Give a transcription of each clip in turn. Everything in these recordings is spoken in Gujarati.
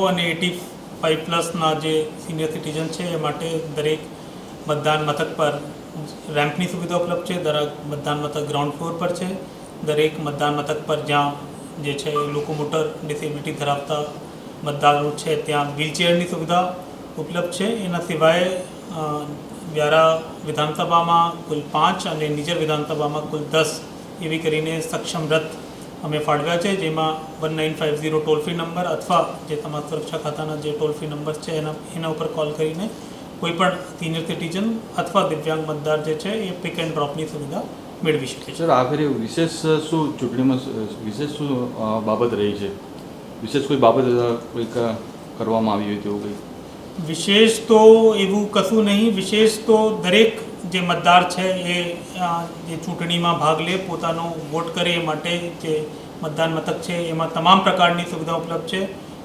અને એટી ફાઇવ પ્લસના જે સિનિયર સિટીઝન છે, એ માટે દરેક મતદાન મથક પર રેમ્પની સુવિધા ઉપલબ્ધ છે, દરેક મતદાન મથક ગ્રાઉન્ડ ફ્લોર પર છે, દરેક મતદાન મથક પર જ્યાં જે છે લોકો મોટર ડિસેબિલિટી ધરાવતા મતદારો છે, ત્યાં વ્હીલચેરની સુવિધા ઉપલબ્ધ છે. એના સિવાય વ્યારા વિધાનસભામાં કુલ પાંચ અને નિજર વિધાનસભામાં કુલ દસ એવી કરીને સક્ષમ રથ અમે ફાળવ્યા છે જેમાં one nine five zero toll free number અથવા જે તમારા સુરક્ષા ખાતાના જે ટોલ ફ્રી નંબર છે એના એના ઉપર કોલ કરીને કોઈપણ સિનિયર સિટીઝન અથવા દિવ્યાંગ મતદાર જે છે એ પિક એન્ડ ડ્રોપની સુવિધા મેળવી શકે છે. સર આ વિશેષ શું ચૂંટણીમાં વિશેષ શું બાબત રહી છે? વિશેષ કોઈ બાબત કોઈક કરવામાં આવી હોય તેવું કંઈ? વિશેષ તો એવું કશું નહીં વિશેષ તો દરેક જે મતદાર છે એ જે ચૂંટણીમાં ભાગ લે, પોતાનો વોટ કરે એ માટે જે મતદાન મથક છે, એમાં તમામ પ્રકારની સુવિધા ઉપલબ્ધ છે.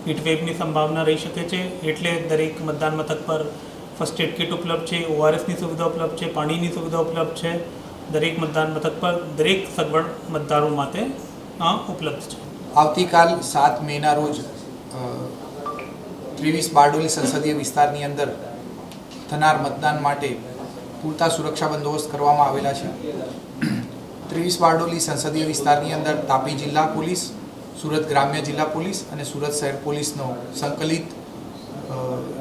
હીટવેવની સંભાવના રહી શકે છે. એટલે દરેક મતદાન મથક પર ફર્સ્ટ એડ કિટ ઉપલબ્ધ છે, ઓઆરએસની સુવિધા ઉપલબ્ધ છે, પાણીની સુવિધા ઉપલબ્ધ છે. દરેક મતદાન મથક પર દરેક સગવડ મતદારો માટે ઉપલબ્ધ છે. આવતીકાલ સાત મેના રોજ ત્રેવીસ બારડોલી સંસદીય વિસ્તારની અંદર થનાર મતદાન માટે પૂરતા સુરક્ષા બંદોબસ્ત કરવામાં આવેલા છે. ત્રેવીસ બારડોલી સંસદીય વિસ્તારની અંદર તાપી જિલ્લા પોલીસ, સુરત ગ્રામ્ય જિલ્લા પોલીસ અને સુરત શહેર પોલીસનો સંકલિત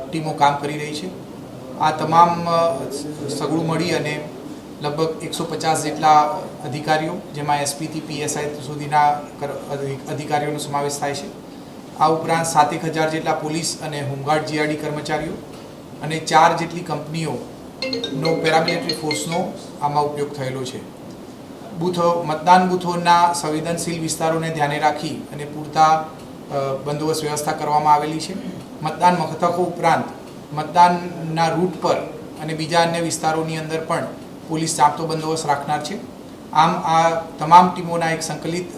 ટીમો કામ કરી રહી છે. આ તમામ સગડું મળી અને લગભગ એકસો પચાસ જેટલા અધિકારીઓ, જેમાં એસપીથી પીએસઆઈ સુધીના અધિકારીઓનો સમાવેશ થાય છે. આ ઉપરાંત સાતેક હજાર જેટલા પોલીસ અને હોમગાર્ડ જીઆરડી કર્મચારીઓ અને ચાર જેટલી કંપનીઓનો પેરામિલિટરી ફોર્સનો આમાં ઉપયોગ થયેલો છે. બૂથો, મતદાન બૂથોના સંવેદનશીલ વિસ્તારોને ધ્યાને રાખી અને પૂરતા બંદોબસ્ત વ્યવસ્થા કરવામાં આવેલી છે. મતદાન મથકો ઉપરાંત મતદાનના રૂટ પર અને બીજા અન્ય વિસ્તારોની અંદર પણ પોલીસ ચાંપતો બંદોબસ્ત રાખનાર છે. આમ આ તમામ ટીમોના એક સંકલિત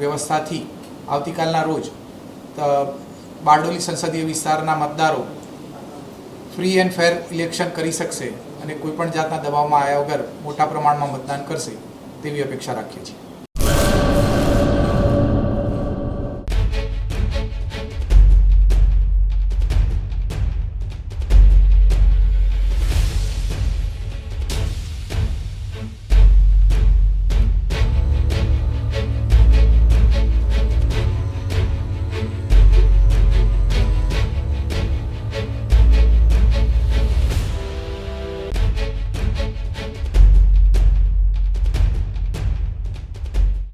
વ્યવસ્થાથી આવતીકાલના રોજ બારડોલી સંસદીય વિસ્તારના મતદારો ફ્રી એન્ડ ફેર ઇલેક્શન કરી શકશે. અને કોઈપણ જાતના દબાવમાં આવ્યા વગર મોટા પ્રમાણમાં મતદાન કરશે તેવી અપેક્ષા રાખીએ છીએ.